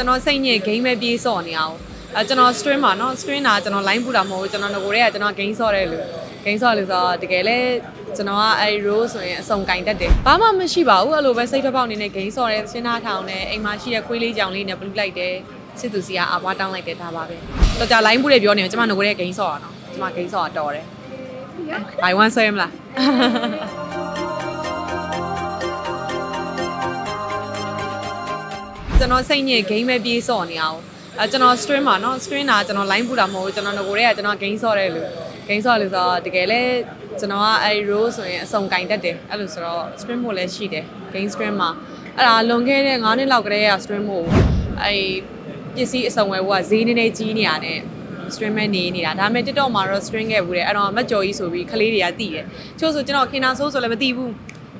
ကျွန်တော်စိတ်ညစ် game ပဲပြေးစော့နေအောင်အဲကျွန်တော် stream ပါနော် stream တာကျွန်တော် line ပူတာမဟုတ်ဘူးကျွန်တော်ငကိုတွေကကျွန်တော် game စော့တဲ့လူ game စော့လို့ဆိုတော့တကယ်လဲကျွန်တော်ကအဲ role ဆိုရင်အစုံကင်တတ်တယ်ဘာမှမရှိပါဘူးအဲ့လိုပဲစိတ်တစ်ပေါက်အနေနဲ့ game စော့တဲ့ရှင်းသားထောင်နဲ့အိမ်မှာရှိတဲ့ခွေးလေးကြောင်လေးနဲ့ blue လိုက်တယ်စစ်သူစီကအာဘွားတောင်းလိုက်တယ်ဒါပါပဲတော်ကြာ line ပူတယ်ပြောနေကျွန်မငကိုတွေက game စော့ရအောင်ကျွန်မ game စော့တာတော်တယ် I want ဆွဲမလား ကျွန်တော်စိတ်ညစ် game ပဲပြေးဆော့နေအောင်အဲကျွန်တော် stream ပါနော် stream တာကျွန်တော် line ပူတာမဟုတ်ဘူးကျွန်တော်ငကိုတွေကကျွန်တော် game ဆော့တဲ့လူ game ဆော့လို့ဆိုတော့တကယ်လဲကျွန်တော်ကအဲဒီ role ဆိုရင်အစုံကင်တတ်တယ်အဲ့လိုဆိုတော့ stream ဖို့လည်းရှိတယ် game stream မှာအဲ့ဒါလွန်ခဲ့တဲ့9နှစ်လောက်ကတည်းက stream ဖို့အဲဒီပစ္စည်းအစုံဝယ်ဖို့ကဈေးနည်းနည်းကြီးနေရတယ် stream မဲ့နေနေတာဒါပေမဲ့ TikTok မှာတော့ stream ခဲ့ဘူးတယ်အဲ့တော့မကြော်ကြီးဆိုပြီးခလေးတွေကတည်တယ်ချို့ဆိုကျွန်တော်ခင်နာဆိုးဆိုလည်းမတည်ဘူး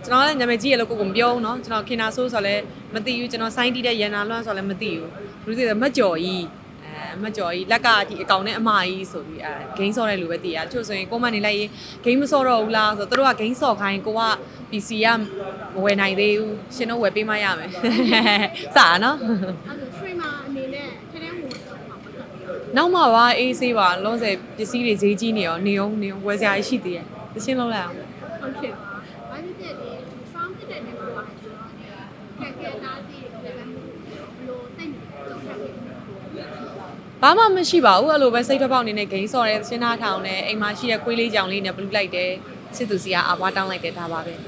ကျွန်တော်လည်းနာမည်ကြီးရလို့ကိုကိုမပြောဘူးเนาะကျွန်တော်ခင်နာဆိုးဆိုလည်းမသိဘူးကျွန်တော်စိုင်းတီးတဲ့ရန်နာလွမ်းဆိုလည်းမသိဘူးဘူးသိတယ်မက်ကြော်ကြီးအဲမက်ကြော်ကြီးလက်ကဒီအကောင်နဲ့အမကြီးဆိုပြီးအဲ game ဆော့တဲ့လူပဲတည်ရချို့ဆိုရင်ကိုမနေလိုက်ရင် game မဆော့တော့ဘူးလားဆိုတော့တို့က game ဆော့ခိုင်းကိုက PC ကမဝယ်နိုင်သေးဘူးရှင်တို့ဝယ်ပေးမှရမယ် စတာနော် အဲ့ဒါ streamer အနေနဲ့ထဲထဲဝင်တော့မှာပတ်သက်ပြီးတော့ နောက်မှပါအေးဆေးပါလုံးစဲပစ္စည်းတွေဈေးကြီးနေရောနေအောင်နေအောင်ဝယ်စရာရှိသေးတယ်တချင်းလုံးလိုက်အောင် ဟုတ်ကဲ့ပါဘာဖြစ်ဖြစ် ဒီကဲကဲနားစီလည်းပဲဘလို့စိတ်ကြုံရခဲ့တယ်ဘာမှမရှိပါဘူးအဲ့လိုပဲစိတ်ထွက်ပေါက်နေနဲ့ဂိမ်းစော်တယ်ချင်းသားထောင်တယ်အိမ်မှာရှိတဲ့ခွေးလေးကြောင်လေးနဲ့ blue လိုက်တယ်စစ်သူစီကအဘွားတောင်းလိုက်တယ်ဒါပါပဲဟဲ့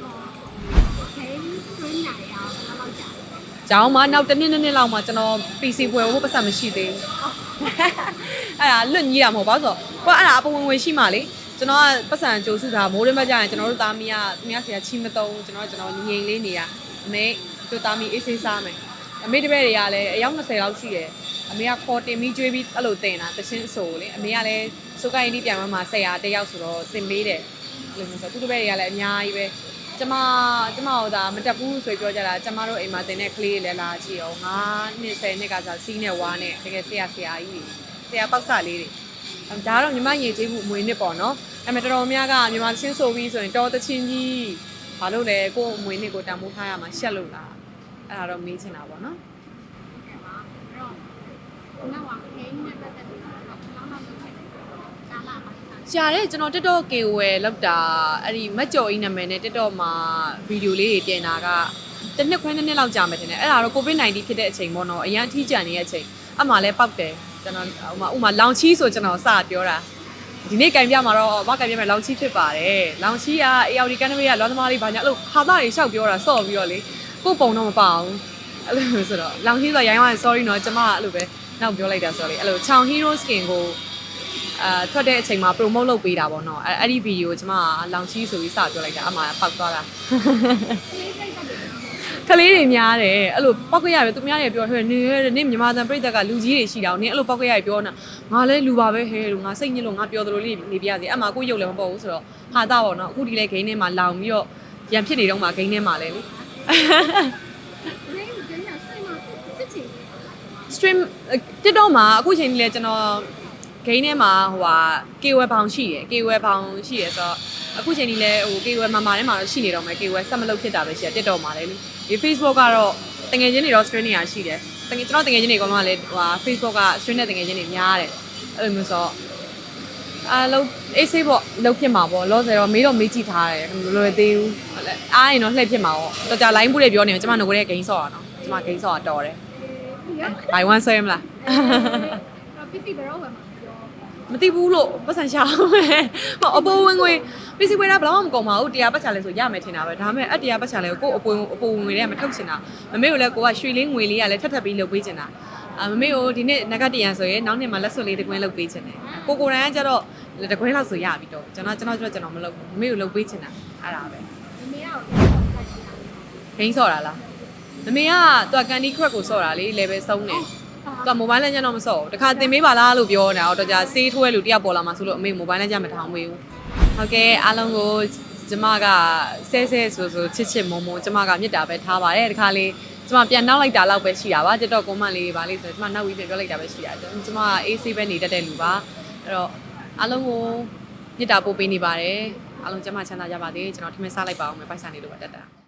stream နိုင်ရအောင်ဘာလို့ကြာလဲကျောင်းမှာနောက်တစ်နှစ်နှစ်နှစ်လောက်မှကျွန်တော် PC ပွဲဖို့ပတ်စံမရှိသေးဘူးအဲ့ဒါလွတ်ညီးတာမဟုတ်ပါဘူးဆိုတော့ကိုကအဲ့ဒါအပဝင်ဝင်ရှိမှလေကျွန်တော်ကပတ်စံကြိုစုတာမိုးရင်းမကြရင်ကျွန်တော်တို့သားမီးကသူများဆရာချီမတုံးကျွန်တော်ကကျွန်တော်ငြိမ်လေးနေတာအမေ တို့သားမီးအေးဆေးစားမယ်အမေတပည့်တွေကလည်းအယောက်20လောက်ရှိတယ်အမေကခေါ်တင်ပြီးကျွေးပြီးအဲ့လိုတင်တာတချင်းအဆိုလေအမေကလည်းစုကိုင်းဒီပြန်မှမှာဆရာတယောက်ဆိုတော့တင်ပေးတယ်အဲ့လိုမျိုးဆိုတော့သူတပည့်တွေကလည်းအများကြီးပဲကျမကျမတို့ဒါမတက်ဘူးဆိုပြောကြတာကျမတို့အိမ်မှာတင်တဲ့ကလေးတွေလည်းလာကြည့်အောင်9နှစ်10နှစ်ကစားစီးနဲ့ဝါနဲ့တကယ်ဆရာဆရာကြီးတွေဆရာပေါက်စလေးတွေဒါကတော့မြမရေကျေးမှုအမွေနှစ်ပေါ့နော်အဲ့မဲ့တော်တော်များကမြန်မာချင်းဆိုပြီးဆိုရင်တော်တချင်းကြီးဘာလို့လဲကို့အမွေနှစ်ကိုတန်ဖိုးထားရမှာရှက်လို့လား အဲ့ဒါတော့မေးချင်တာပေါ့နော်ဟုတ်ကဲ့ပါအဲ့တော့နောက်ပါခဲနဲ့ပတ်သက်ပြီးတော့နောက်နောက်လုပ်ခဲ့တယ်ကာလာပါတာရှားတယ်ကျွန်တော် TikTok KOL လောက်တာအဲ့ဒီမက်ကြော်ကြီးနာမည်နဲ့ TikTok မှာဗီဒီယိုလေးတွေတင်တာကတစ်နှစ်ခွဲနှစ်နှစ်လောက်ကြာမယ်ထင်တယ်အဲ့ဒါတော့ COVID-19 ဖြစ်တဲ့အချိန်ပေါ့နော်အရင်အထီးကျန်နေတဲ့အချိန်အမှလည်းပောက်တယ်ကျွန်တော်ဥမာဥမာလောင်ချီဆိုကျွန်တော်စပြောတာဒီနေ့ကင်ပြမှာတော့ဘာကင်ပြမယ်လောင်ချီဖြစ်ပါတယ်လောင်ချီက AOD ကန်နမေကလောသမားလေးဘာညာအဲ့လိုခါသားတွေရှောက်ပြောတာစော့ပြီးတော့လေ ကို့ပုံတော့မပါဘူးအဲ့လိုမျိုးဆိုတော့လောင်ချီဆိုရိုင်းဝိုင်း sorry နော်ကျွန်မကအဲ့လိုပဲနောက်ပြောလိုက်တာဆိုတော့လေအဲ့လိုချောင် hero skin ကိုအာထွက်တဲ့အချိန်မှာ promote လုပ်ပေးတာပေါ့နော်အဲအဲ့ဒီဗီဒီယိုကျွန်မကလောင်ချီဆိုပြီးစပြောလိုက်တာအမှပောက်သွားတာကလေးတွေများတယ်အဲ့လိုပောက်ကြရပဲသူများတွေပြောဟဲ့နေရနေမြန်မာတန်ပြိတ္တကလူကြီးတွေရှိတာကိုနင်းအဲ့လိုပောက်ကြရပြောနေတာငါလည်းလူပါပဲဟဲ့လို့ငါစိတ်ညစ်လို့ငါပြောသလိုလေးနေပြရစီအမှကိုရုပ်လည်းမပေါ်ဘူးဆိုတော့ဟာတာပေါ့နော်အခုဒီလေဂိမ်းထဲမှာလောင်ပြီးတော့ရန်ဖြစ်နေတော့မှဂိမ်းထဲမှာလည်းလေ ဒီကျင်းရစိတ်မှာဖြစ်ချင် stream TikTok မှာအခုချိန်ကြီးလဲကျွန်တော်ဂိမ်းထဲမှာဟိုဟာ KWeb ဘောင်ရှိတယ် KWeb ဘောင်ရှိတယ်ဆိုတော့အခုချိန်ကြီးလဲဟို KWeb မှာမှာထဲမှာတော့ရှိနေတော့မယ် KWeb ဆက်မလုပ်ဖြစ်တာပဲရှိတယ် TikTok မှာလဲလေဒီ Facebook ကတော့တငယ်ချင်းတွေတော့ stream နေရရှိတယ်တငယ်ကျွန်တော်တငယ်ချင်းတွေအကုန်လုံးကလည်းဟိုဟာ Facebook က stream နဲ့တငယ်ချင်းတွေများတယ်အဲ့လိုမျိုးဆိုတော့အာလုံးအေးဆေးပေါ့လုံးဖြစ်မှာပေါ့လောဆယ်တော့မေးတော့မေးကြည့်ထားတယ်မလွယ်သေးဘူးဟုတ်လဲ အားရင်တော့လှည့်ဖြစ်မှာပေါ့တော်ကြ line ပူတယ်ပြောနေတယ်ကျွန်မငကိုတဲ့ဂိမ်းဆော့တာနော်ကျွန်မဂိမ်းဆော့တာတော်တယ်ဘိုင်ဝမ်ဆွဲမလားတော့ပစ္စည်းဘယ်တော့ဝယ်မှာပြောမသိဘူးလို့ပတ်စံရှာအောင်ပဲဟောအပေါ်ဝင်ငွေပစ္စည်းဝယ်တာဘယ်တော့မှမကုန်ပါဘူးတရားပတ်ချာလဲဆိုရမယ်ထင်တာပဲဒါပေမဲ့အတရားပတ်ချာလဲကိုကိုအပေါ်အပေါ်ဝင်ငွေတွေကမထုတ်ချင်တာမမေကိုလည်းကိုကရွှေလေးငွေလေးကလည်းထပ်ထပ်ပြီးလုပ်ပေးချင်တာအမမေကိုဒီနေ့နဂတ်တရံဆိုရင်နောက်နေ့မှလက်စွပ်လေးတစ်ကွင်းလုပ်ပေးချင်တယ်ကိုကိုတိုင်းကကျတော့တစ်ကွင်းလောက်ဆိုရပြီတော့ကျွန်တော်ကျွန်တော်ကျတော့ကျွန်တော်မလုပ်ဘူးမမေကိုလုပ်ပေးချင်တာအဲ့ဒါပဲ ဂိမ်းဆော့တာလားမမေကသူကကန်ဒီခရက်ကိုဆော့တာလေ level ဆုံးတယ်သူက mobile legend တော့မဆော့ဘူးတခါတင်ပေးပါလားလို့ပြောနေတာတော့ကြာဆေးထိုးရလို့တယောက်ပေါ်လာမှာဆိုလို့အမေ mobile legend မထောင်ပေးဘူးဟုတ်ကဲ့အားလုံးကိုကျမကဆဲဆဲဆိုဆိုချစ်ချစ်မုံမုံကျမကမြစ်တာပဲထားပါတယ်တခါလေးကျမပြန်နောက်လိုက်တာလောက်ပဲရှိတာပါ TikTok comment လေးပါလေးဆိုတော့ကျမနောက်ပြီးပြန်ပြောလိုက်တာပဲရှိတာကျမက AC ပဲနေတတ်တဲ့လူပါအဲ့တော့အားလုံးကိုမြစ်တာပို့ပေးနေပါတယ် အားလုံးကျမချမ်းသာကြပါစေကျွန်တော်ထမင်းစားလိုက်ပါအောင်မယ်ပိုက်ဆံလေးလိုပါတက်တာ